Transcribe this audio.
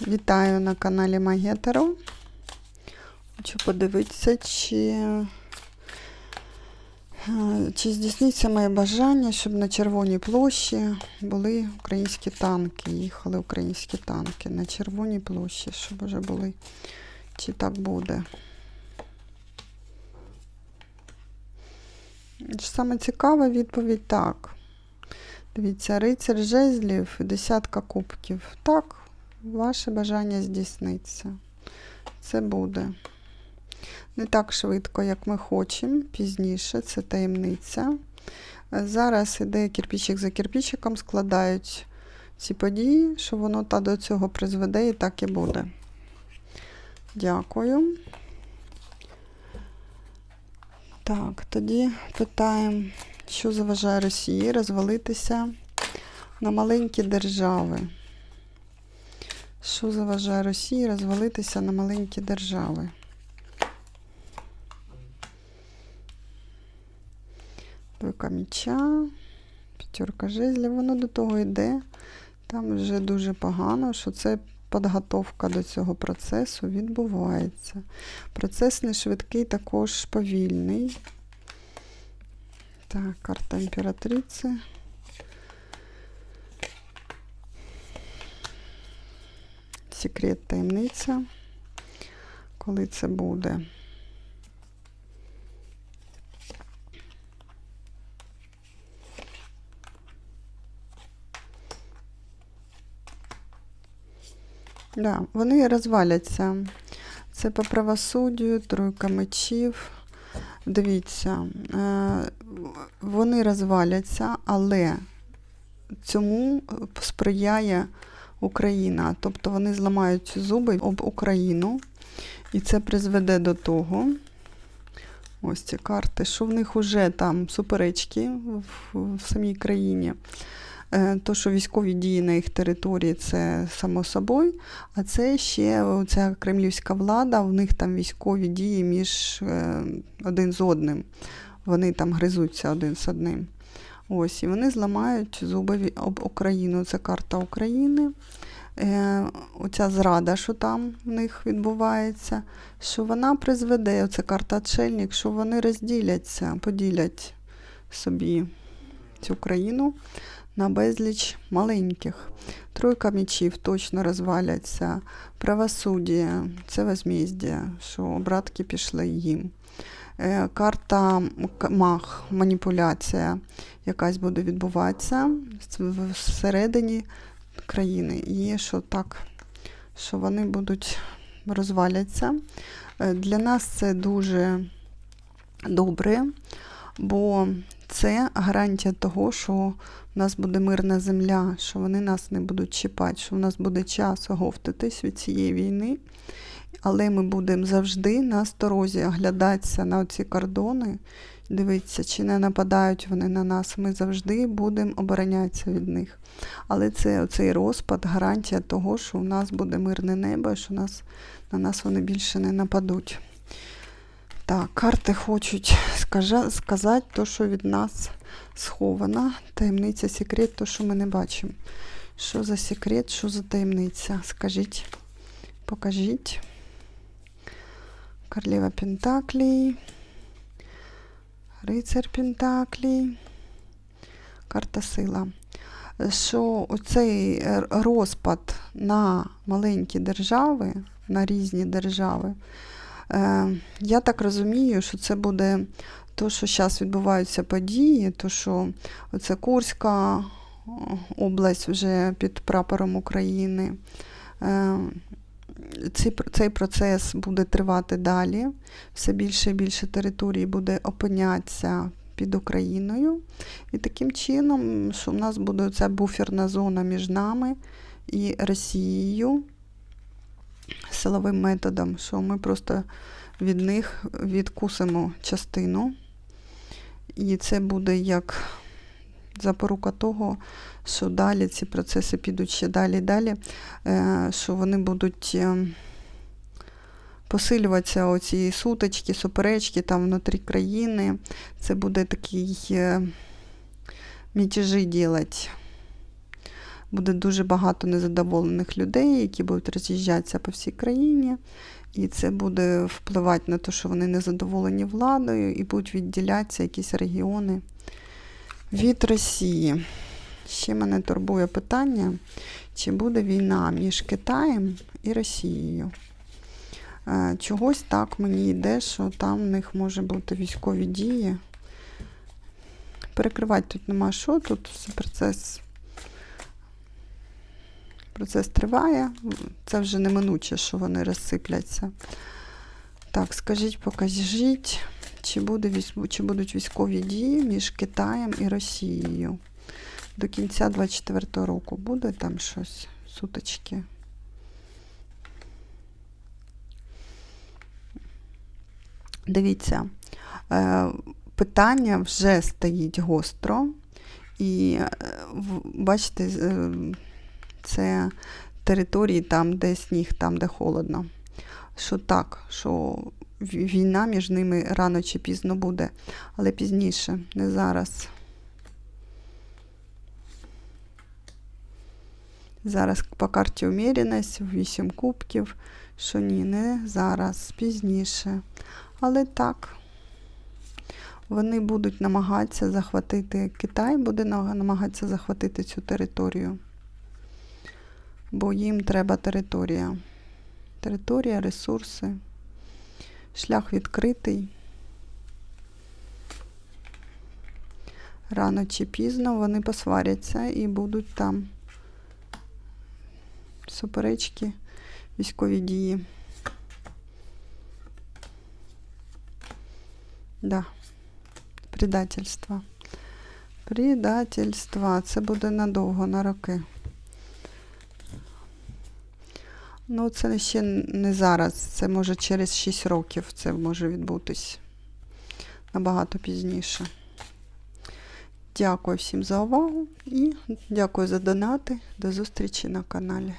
Вітаю на каналі Магетеро. Хочу подивитися, чи, е, чи здійсниться моє бажання, щоб на Червоній площі були українські танки. Їхали українські танки на Червоній площі, щоб вже були. Чи так буде? Саме цікава відповідь так. Дивіться, рицар жезлів, десятка кубків. Так, ваше бажання здійсниться. Це буде. Не так швидко, як ми хочемо, пізніше, це таємниця. Зараз іде кирпичик за кирпичиком, складають ці події, що воно та до цього призведе і так і буде. Дякую. Так, тоді питаємо, що заважає Росії розвалитися на маленькі держави. Що заважає Росії розвалитися на маленькі держави? Двойка міча, п'ятерка жезлів, воно до того йде. Там вже дуже погано, що це підготовка до цього процесу відбувається. Процес не швидкий, також повільний. Так, карта імператриці. Секрет таємниця. Коли це буде? Да, вони розваляться. Це по правосуддю, тройка мечів. Дивіться, е, вони розваляться, але цьому сприяє Україна. Тобто вони зламають зуби об Україну, і це призведе до того. Ось ці карти, що в них вже там суперечки в, в самій країні. Е, То, що військові дії на їх території, це само собою, а це ще ця кремлівська влада, в них там військові дії між е, один з одним. Вони там гризуться один з одним. Ось, І вони зламають зуби об Україну. Це карта України. Е, Оця зрада, що там в них відбувається, що вона призведе, оце карта Отшельник, що вони розділяться, поділять собі цю країну на безліч маленьких. Тройка мічів точно розваляться. Правосуддя це возмездя, що братки пішли їм. Е, Карта мах, маніпуляція якась буде відбуватися всередині країни. І що так, що вони будуть розваляться. Е, Для нас це дуже добре, бо це гарантія того, що у нас буде мирна земля, що вони нас не будуть чіпати, що в нас буде час оговтатись від цієї війни. Але ми будемо завжди на сторозі оглядатися на ці кордони, дивитися, чи не нападають вони на нас. Ми завжди будемо оборонятися від них. Але це оцей розпад, гарантія того, що у нас буде мирне небо, і що нас, на нас вони більше не нападуть. Так, карти хочуть сказати те, що від нас сховано. Таємниця, секрет, то, що ми не бачимо. Що за секрет, що за таємниця? Скажіть, покажіть. Королева Пентаклей, Рицар Пентаклей, карта сила. Що оцей розпад на маленькі держави, на різні держави, е, я так розумію, що це буде то, що зараз відбуваються події, то що оце Курська область вже під прапором України. Цей, процес буде тривати далі. Все більше і більше території буде опинятися під Україною. І таким чином, що в нас буде ця буферна зона між нами і Росією силовим методом, що ми просто від них відкусимо частину. І це буде як запорука того, що далі ці процеси підуть ще далі і далі, е, що вони будуть е, посилюватися оці сутички, суперечки там внутрі країни. Це буде такий е, мятежі робити. буде дуже багато незадоволених людей, які будуть роз'їжджатися по всій країні. І це буде впливати на те, що вони незадоволені владою, і будуть відділятися якісь регіони від Росії. Ще мене турбує питання, чи буде війна між Китаєм і Росією. Е, Чогось так мені йде, що там в них може бути військові дії. Перекривати тут нема що, тут процес. Процес триває, це вже неминуче, що вони розсипляться. Так, скажіть, покажіть, чи, буде, чи будуть військові дії між Китаєм і Росією. До кінця 24 року буде там щось, суточки. Дивіться, е, питання вже стоїть гостро, і е, бачите, е, це території там, де сніг, там, де холодно. Що так, що війна між ними рано чи пізно буде, але пізніше, не зараз. Зараз по карті уміряність, 8 кубків, що ні, не зараз, пізніше. Але так, вони будуть намагатися захватити, Китай буде намагатися захватити цю територію. Бо їм треба територія. Територія, ресурси. Шлях відкритий. Рано чи пізно вони посваряться і будуть там суперечки, військові дії. Да. Предательство. Предательство. Це буде надовго, на роки. Ну, це ще не зараз. Це може через 6 років це може відбутись. Набагато пізніше. Дякую всім за увагу і дякую за донати. До зустрічі на каналі.